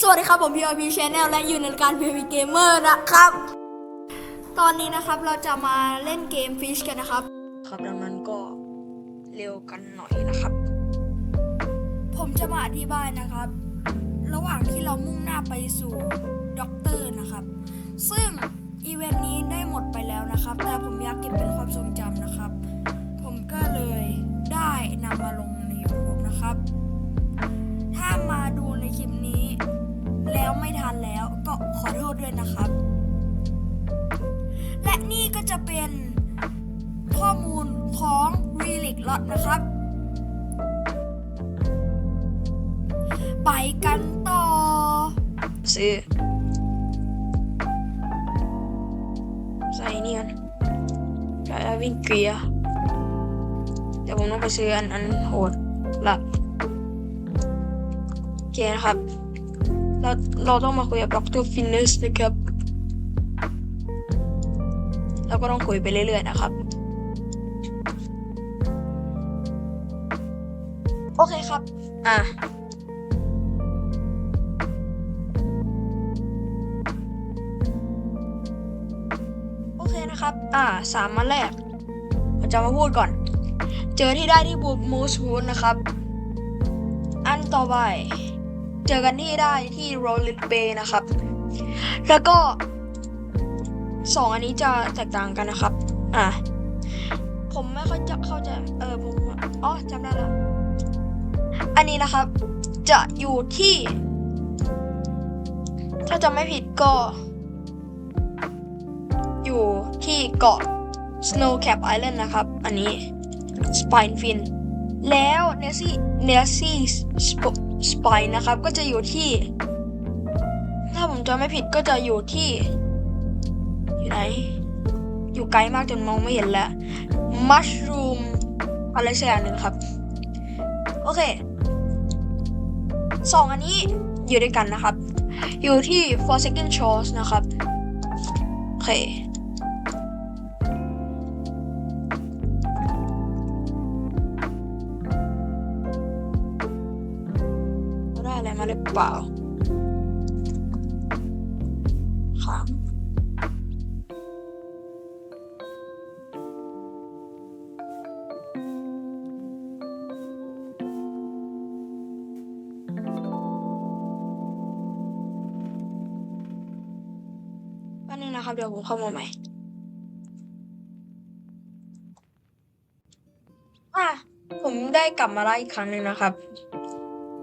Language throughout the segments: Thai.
สวัสดีครับ ผมพี p Channel และอยู่ในรายการ PV Gamer นะครับ ตอนนี้นะครับเราจะมาเล่นเกม Fish กันนะครับ ครับดังนั้นก็เร็วกันหน่อยนะครับ ผมจะมาอธิบายนะครับ ระหว่างที่เรามุ่งหน้าไปสู่ด็อกเตอร์นะครับ ซึ่งอีเวนต์นี้ได้หมดไปแล้วนะครับ แต่ผมอยากเก็บ จะเป็นข้อมูลของ r e l i c Lot นะครับ ไปกันต่อ ซื้อ ใส่นี่กันใส่วิ่งเกียร์เดี๋ยวผมต้องไปซื้ออันอันโหดละโอเคนะครับ เราเราต้องมาคุยกับดรฟินเนสนะครับ เราก็ต้องคุยไปเรื่อยๆนะครับ โอเคครับ อะโอเคนะครับ อ่าสามวันแรกผมจะมาพูดก่อน เจอที่ได้ที่บูมูสวูดนะครับ อันต่อไป เจอกันที่ได้ที่โรลิเบนะครับ แล้วก็ สองอันนี้จะแตกต่างกันนะครับ อ่าผมไม่ค่อยจะเข้าใจ เออผมอ๋อจำได้แล้วอันนี้นะครับ จะอยู่ที่ ถ้าจะไม่ผิดก็ อยู่ที่เกาะ Snow Cap Island นะครับ อันนี้ Spine Fin แล้ว Nessie Nessie Spine นะครับ ก็จะอยู่ที่ ถ้าผมจำไม่ผิดก็จะอยู่ที่ อยู่ไหน อยู่ไกลมากจนมองไม่เห็นแล้ว Mushroom อะไรสักอย่างหนึ่งครับ โอเคสองอันนี้อยู่ด้วยกันนะครับ อยู่ที่ Forsaken Shores นะครับ โอเคได้อะไรมาหรือเปล่าครับ ดี๋ยวผมเข้ามาใหม่อะผมได้กลับมาได้อีกครั้งหนึ่งนะครับ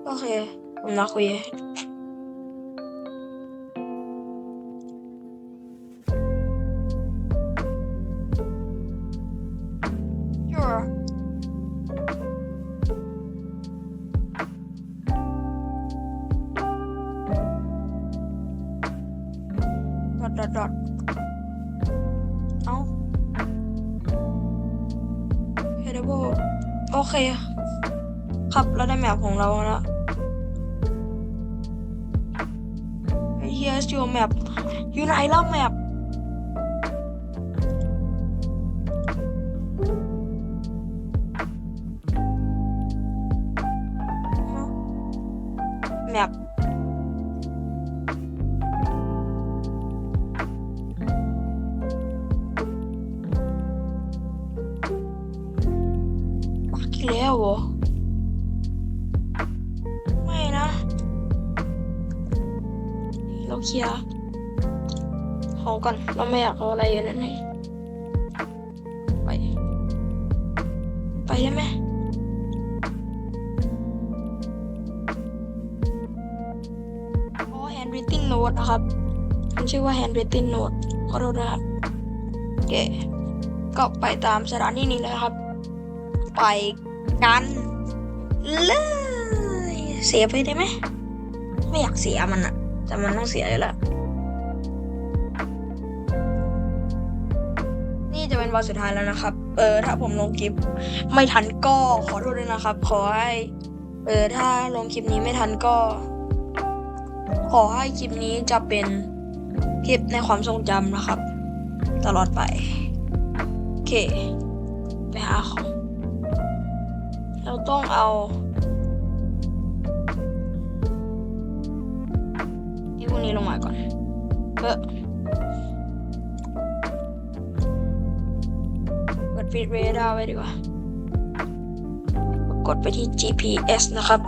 โอเค ผมมาคุย เดโบโอเค ครับเราได้แมปของเราแล้ว Here's your map อยู่ไหนล่ะแมปแมป เราเคลียร์เขาก่อนเราไม่อยากเอาอะไรอยู่นั่นให้ไป ไปได้ไหมอ๋อ handwritten note นะครับมันชื่อว่า handwritten note ขอโทษนะครับโอเคก็ไปตามสถานที่นี้เลยครับ ไปกันเลยเสียไปได้ไหม ไม่อยากเสียมันอะ แต่มันต้องเสียอยู่แล้วนี่จะเป็นวันสุดท้ายแล้วนะครับ เออ ถ้าผมลงคลิปไม่ทันก็ขอโทษด้วยนะครับ ขอให้ เออ ถ้าลงคลิปนี้ไม่ทันก็ ขอให้คลิปนี้จะเป็นคลิปในความทรงจำนะครับ ตลอดไป โอเค ไปหาของ เราต้องเอา นี้ลงมาก่อนเออกดฟีดเรดาร์ไว้ดีกว่า กดไปที่ GPS นะครับ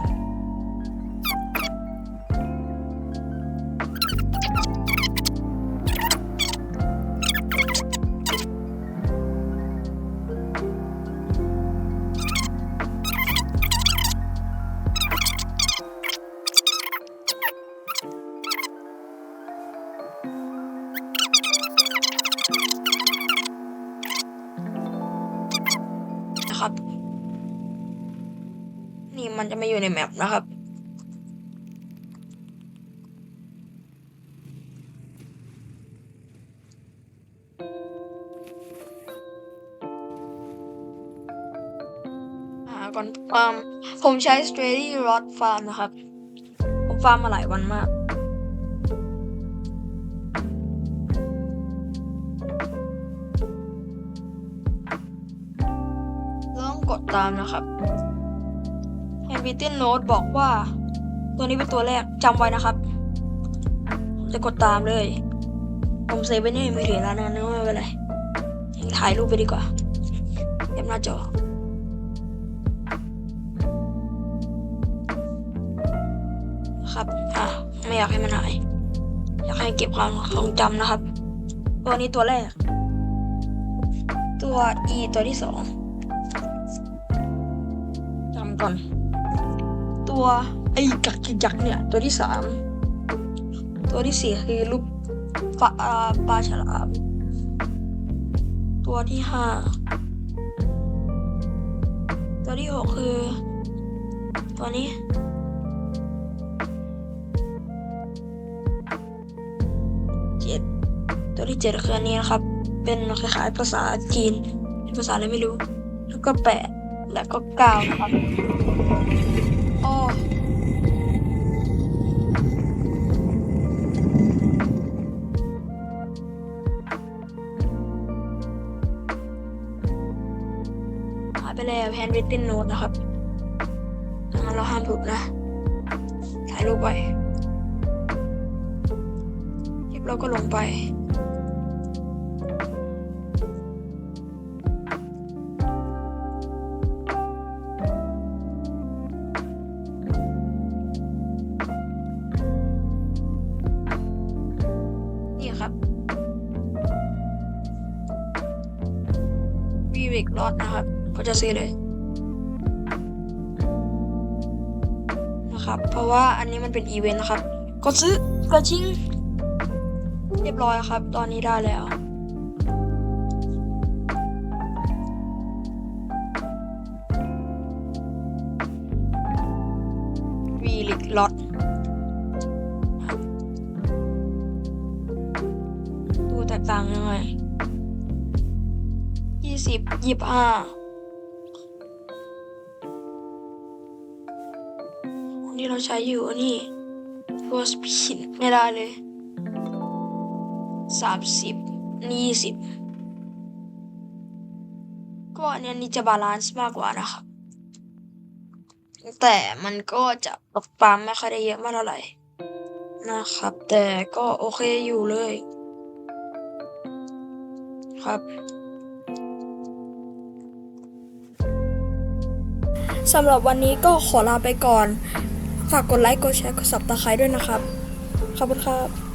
นี่มันจะไม่อยู่ในแมปนะครับ ก่อนฟาร์มผมใช้ Steady Rod Farm นะครับ ผมฟาร์มมาหลายวันมากเราต้องกดตามนะครับ Handwritten Note บอกว่า ตัวนี้เป็นตัวแรกจำไว้นะครับ จะกดตามเลย ผมเซฟไว้ในมือถือแล้วนะนึกว่าไม่เป็นไรถ่ายรูปไปดีกว่าเก็บหน้าจอครับ อะ ไม่อยากให้มันหาย อยากให้เก็บความทรงจำนะครับ ตัวนี้ตัวแรก ตัว E ตัวที่สองจำก่อน ตัวไอ้กักยักษ์เนี่ย ตัวที่สามตัวที่สี่คือลูกปลาอ่าปลาฉลาม ตัวที่ห้าตัวที่หกคือ ตัวนี้ เจ็ด ตัวที่เจ็ดคืออันนี้นะครับ เป็นคล้ายๆภาษาจีน เป็นภาษาอะไรไม่รู้ แล้วก็แปดแล้วก็เก้านะครับ อ้หายไปแล้ว handwritten note นะครับดังนั้นเราห้ามถูกนะ ถ่ายรูปไว้คลิปเราก็ลงไป รอดนะครับก็จะซื้อเลยนะครับ เพราะว่าอันนี้มันเป็นอีเวนต์นะครับ ก็ซื้อกระชิง เรียบร้อยครับ ตอนนี้ได้แล้ววีลิกล็อตดูแตกต่างยังไง ยี่สิบยี่ห้าที่เราใช้อยู่อันนี่ตัวสปีดไม่ได้เลยสามสิบนี่ยี่สิบก็อันนี้นี่จะบาลานซ์มากกว่านะครับแต่มันก็จะตกปามไม่ค่อยได้เยอะมากเท่าไหร่นะครับ แต่ก็โอเคอยู่เลย ครับ สำหรับวันนี้ก็ขอลาไปก่อน ฝากกดไลค์ กดแชร์ กดซับตะไคร้ด้วยนะครับ ขอบคุณครับ